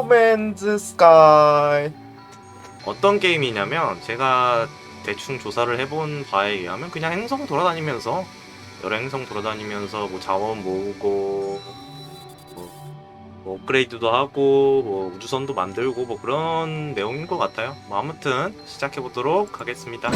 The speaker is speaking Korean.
노맨즈 스카이. 어떤 게임이냐면 제가 대충 조사를 해본 바에 의하면 그냥 행성 돌아다니면서 여러 행성 돌아다니면서 뭐 자원 모으고 뭐, 뭐 업그레이드도 하고 뭐 우주선도 만들고 뭐 그런 내용인 것 같아요. 뭐 아무튼 시작해 보도록 하겠습니다.